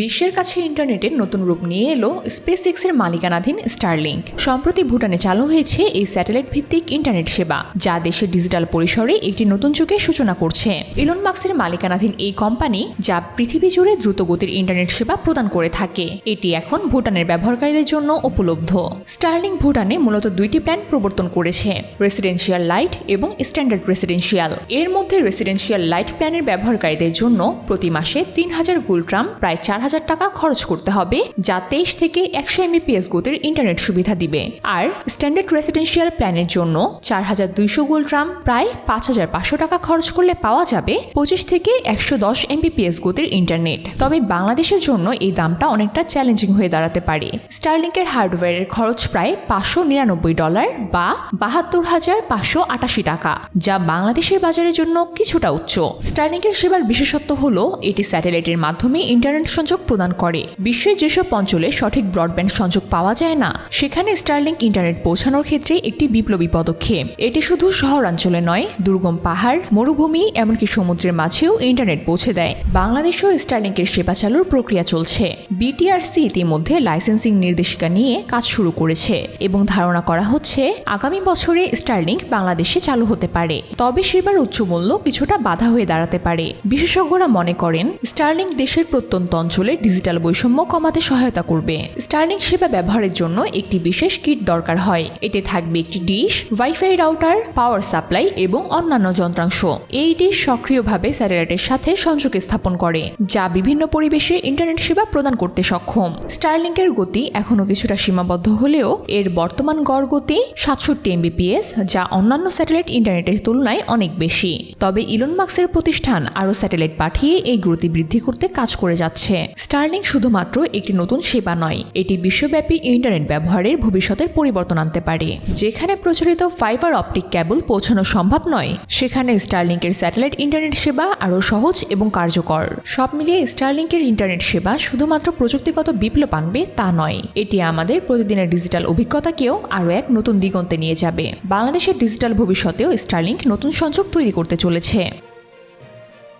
বিশ্বের কাছে ইন্টারনেটের নতুন রূপ নিয়ে এলো স্পেস এক্সের মালিকানাধীন স্টারলিংক সম্প্রতি ভুটানে চালু হয়েছে এই স্যাটেলাইট ভিত্তিক ইন্টারনেট সেবা, যা দেশের ডিজিটাল পরিসরে একটি নতুন যুগের সূচনা করছে। ইলন মার্কসের মালিকানাধীন এই কোম্পানি যা পৃথিবী জুড়ে দ্রুতগতির ইন্টারনেট সেবা প্রদান করে থাকে। এটি এখন ভুটানের ব্যবহারকারীদের জন্য উপলব্ধ। স্টারলিং ভুটানে মূলত দুইটি প্ল্যান প্রবর্তন করেছে রেসিডেন্সিয়াল লাইট এবং স্ট্যান্ডার্ড রেসিডেন্সিয়াল এর মধ্যে রেসিডেন্সিয়াল লাইট প্ল্যানের ব্যবহারকারীদের জন্য প্রতি মাসে তিন হাজার গুলট্রাম, প্রায় চার হাজার টাকা খরচ করতে হবে, যা তেইশ থেকে একশো এমবিপিএস গতির ইন্টারনেট সুবিধা দিবে। আর স্ট্যান্ডার্ড রেসিডেন্সিয়াল প্ল্যানের জন্য চার হাজার দুইশো গুলট্রাম প্রায় পাঁচ হাজার পাঁচশো টাকা খরচ করলে পাওয়া যাবে পঁচিশ থেকে একশো দশ এমবিপিএস গতির ইন্টারনেট তবে বাংলাদেশের জন্য এই দামটা অনেকটা চ্যালেঞ্জিং হয়ে দাঁড়াতে পারে। স্টারলিংকের হার্ডওয়্যারের খরচ প্রায় পাঁচশো নিরানব্বই ডলার বা বাহাত্তর হাজার পাঁচশো আটাশি টাকা, যা বাংলাদেশের বাজারের জন্য কিছুটা উচ্চ। স্টারলিংকের সেবার বিশেষত্ব হল, এটি স্যাটেলাইটের মাধ্যমে ইন্টারনেট সংযোগ প্রদান করে। বিশ্বের যেসব অঞ্চলে সঠিক ব্রডব্যান্ড সংযোগ পাওয়া যায় না, সেখানে স্টারলিংক ইন্টারনেট পৌঁছানোর ক্ষেত্রে একটি বিপ্লবী পদক্ষেপ। এটি শুধু শহরাঞ্চলে নয়, দুর্গম পাহাড়, মরুভূমি, এমনকি সমুদ্রের মাঝেও ইন্টারনেট পৌঁছে দেয়। বাংলাদেশেও স্টারলিংকের সেবা চালুর প্রক্রিয়া চলছে। বিটিআরসি ইতিমধ্যে লাইসেন্সিং নির্দেশিকা নিয়ে কাজ শুরু করেছে এবং ধারণা করা হচ্ছে, আগামী বছরে স্টারলিংক বাংলাদেশে চালু হতে পারে। তবে সেবার উচ্চ মূল্য কিছুটা বাধা হয়ে দাঁড়াতে পারে। বিশেষজ্ঞরা মনে করেন স্টারলিংক দেশের প্রত্যন্ত অঞ্চলে ডিজিটাল বৈষম্য কমাতে সহায়তা করবে। স্টারলিংক সেবা ব্যবহারের জন্য একটি বিশেষ কিট দরকার হয়। এতে থাকবে একটি dish wifi router power supply এবং অন্যান্য যন্ত্রাংশ। এই ডিশ সক্রিয়ভাবে স্যাটেলাইটের সাথে সংযোগ স্থাপন করে, যা বিভিন্ন পরিবেশে ইন্টারনেট সেবা প্রদান করতে সক্ষম। স্টারলিংকের গতি এখনও কিছুটা সীমাবদ্ধ হলেও এর বর্তমান গড় গতি সাতষট্টি এমবিপিএস যা অন্যান্য স্যাটেলাইট ইন্টারনেটের তুলনায় অনেক বেশি। তবে ইলন মার্কসের প্রতিষ্ঠান আরও স্যাটেলাইট পাঠিয়ে এই গতি বৃদ্ধি করতে কাজ করে যাচ্ছে। স্টারলিং শুধুমাত্র একটি নতুন সেবা নয়, এটি বিশ্বব্যাপী ইন্টারনেট ব্যবহারের ভবিষ্যতের পরিবর্তন আনতে পারে। যেখানে প্রচলিত ফাইবার অপটিক কেবল পৌঁছানো সম্ভব নয়, সেখানে স্টারলিংকের স্যাটেলাইট ইন্টারনেট সেবা আরও সহজ এবং কার্যকর। সব মিলিয়ে স্টারলিংকের ইন্টারনেট সেবা শুধুমাত্র প্রযুক্তিগত বিপ্লব আনবে তা নয়, এটি আমাদের প্রতিদিনের ডিজিটাল অভিজ্ঞতাকেও আরও এক নতুন দিগন্তে নিয়ে যাবে। বাংলাদেশের ডিজিটাল ভবিষ্যতেও স্টারলিংক নতুন সংযোগ তৈরি করতে চলেছে।